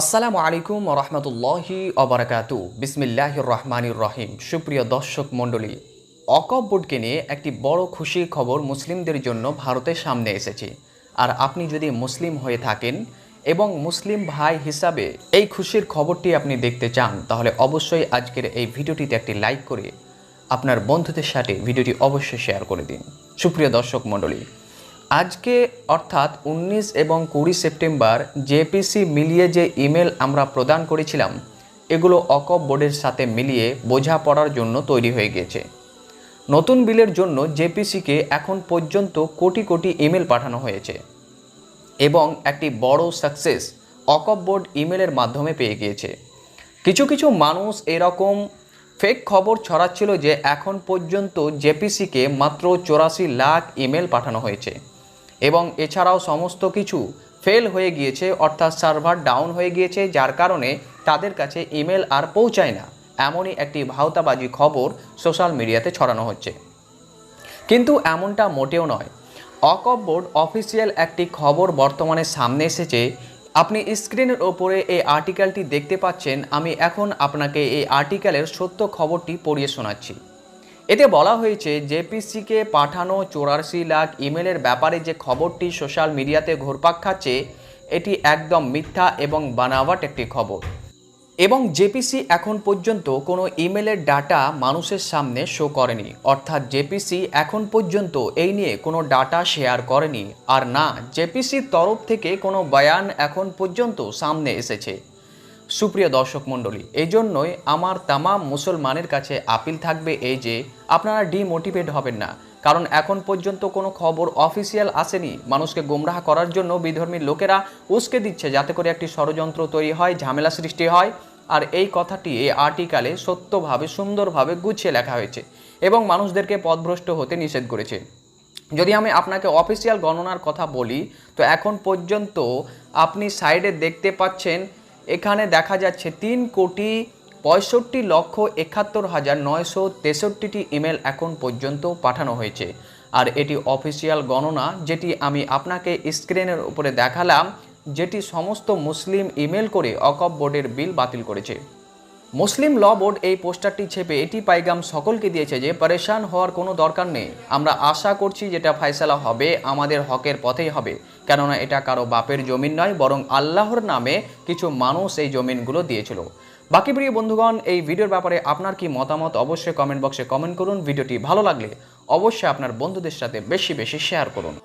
আসসালামু আলাইকুম রহমতুল্লাহি অবরাকাতু বিসমিল্লাহির রহমানির রহিম। সুপ্রিয় দর্শক মণ্ডলী অকব বোর্ডকে নিয়ে একটি বড় খুশির খবর মুসলিমদের জন্য ভারতের সামনে এসেছে। আর আপনি যদি মুসলিম হয়ে থাকেন এবং মুসলিম ভাই হিসাবে এই খুশির খবরটি আপনি দেখতে চান, তাহলে অবশ্যই আজকের এই ভিডিওটিতে একটি লাইক করে আপনার বন্ধুদের সাথে ভিডিওটি অবশ্যই শেয়ার করে দিন। সুপ্রিয় দর্শক মণ্ডলী আজকে অর্থাৎ উনিশ এবং কুড়ি সেপ্টেম্বর জেপিসি মিলিয়ে যে ইমেল আমরা প্রদান করেছিলাম, এগুলো অকপ বোর্ডের সাথে মিলিয়ে বোঝাপড়ার জন্য তৈরি হয়ে গিয়েছে। নতুন বিলের জন্য জেপিসিকে এখন পর্যন্ত কোটি কোটি ইমেল পাঠানো হয়েছে এবং একটি বড় সাকসেস অকপ বোর্ড ইমেলের মাধ্যমে পেয়ে গিয়েছে। কিছু কিছু মানুষ এরকম ফেক খবর ছড়াচ্ছিল যে এখন পর্যন্ত জেপিসিকে মাত্র চৌরাশি লাখ ইমেল পাঠানো হয়েছে। এবং এছাড়াও সমস্ত কিছু ফেল হয়ে গিয়েছে, অর্থাৎ সার্ভার ডাউন হয়ে গিয়েছে, যার কারণে তাদের কাছে ইমেল আর পৌঁছায় না। এমনই একটি ভাওতাবাজি খবর সোশ্যাল মিডিয়াতে ছড়ানো হচ্ছে। কিন্তু এমনটা মোটেও নয়। অকপ বোর্ড অফিসিয়াল একটি খবর বর্তমানে সামনে এসেছে। আপনি স্ক্রিনের ওপরে এই আর্টিকেলটি দেখতে পাচ্ছেন। আমি এখন আপনাকে এই আর্টিকেলের সত্য খবরটি পড়িয়ে শোনাচ্ছি। এতে বলা হয়েছে, জেপিসিকে পাঠানো চৌরাশি লাখ ইমেলের ব্যাপারে যে খবরটি সোশ্যাল মিডিয়াতে ঘুরপাক খাচ্ছে, এটি একদম মিথ্যা এবং বানাওয়াট একটি খবর। এবং জেপিসি এখন পর্যন্ত কোনো ইমেলের ডাটা মানুষের সামনে শো করেনি। অর্থাৎ জেপিসি এখন পর্যন্ত এই নিয়ে কোনো ডাটা শেয়ার করেনি। আর না, জেপিসির তরফ থেকে কোনো বয়ান এখন পর্যন্ত সামনে এসেছে। সুপ্রিয় দর্শক মণ্ডলী এই জন্যই আমার তামাম মুসলমানের কাছে আপিল থাকবে এই যে, আপনারা ডিমোটিভেট হবেন না। কারণ এখন পর্যন্ত কোনো খবর অফিসিয়াল আসেনি। মানুষকে গোমরাহ করার জন্য বিধর্মী লোকেরা উস্কে দিচ্ছে যাতে করে একটি ষড়যন্ত্র তৈরি হয়, ঝামেলা সৃষ্টি হয়। আর এই কথাটি এই আর্টিকেলে সত্যভাবে, সুন্দরভাবে গুছিয়ে লেখা হয়েছে এবং মানুষদেরকে পথভ্রষ্ট হতে নিষেধ করেছে। যদি আমি আপনাকে অফিসিয়াল গণনার কথা বলি, তো এখন পর্যন্ত আপনি সাইডে দেখতে পাচ্ছেন এখানে দেখা যাচ্ছে তিন কোটি পঁয়ষট্টি লক্ষ একাত্তর হাজার নয়শো তেষট্টিটি ইমেল এখন পর্যন্ত পাঠানো হয়েছে। আর এটি অফিসিয়াল গণনা, যেটি আমি আপনাকে স্ক্রিনের উপরে দেখালাম, যেটি সমস্ত মুসলিম ইমেল করে অকপ বোর্ডের বিল বাতিল করেছে। মুসলিম ল বোর্ড এই পোস্টারটি ছেপে এটি পাইগাম সকলকে দিয়েছে যে পরেশান হওয়ার কোনো দরকার নেই। আমরা আশা করছি যেটা ফায়সালা হবে, আমাদের হকের পথেই হবে। কেননা এটা কারও বাপের জমিন নয়, বরং আল্লাহর নামে কিছু মানুষ এই জমিনগুলো দিয়েছিল। বাকি প্রিয় বন্ধুগণ, এই ভিডিওর ব্যাপারে আপনার কি মতামত অবশ্যই কমেন্ট বক্সে কমেন্ট করুন। ভিডিওটি ভালো লাগলে অবশ্যই আপনার বন্ধুদের সাথে বেশি বেশি শেয়ার করুন।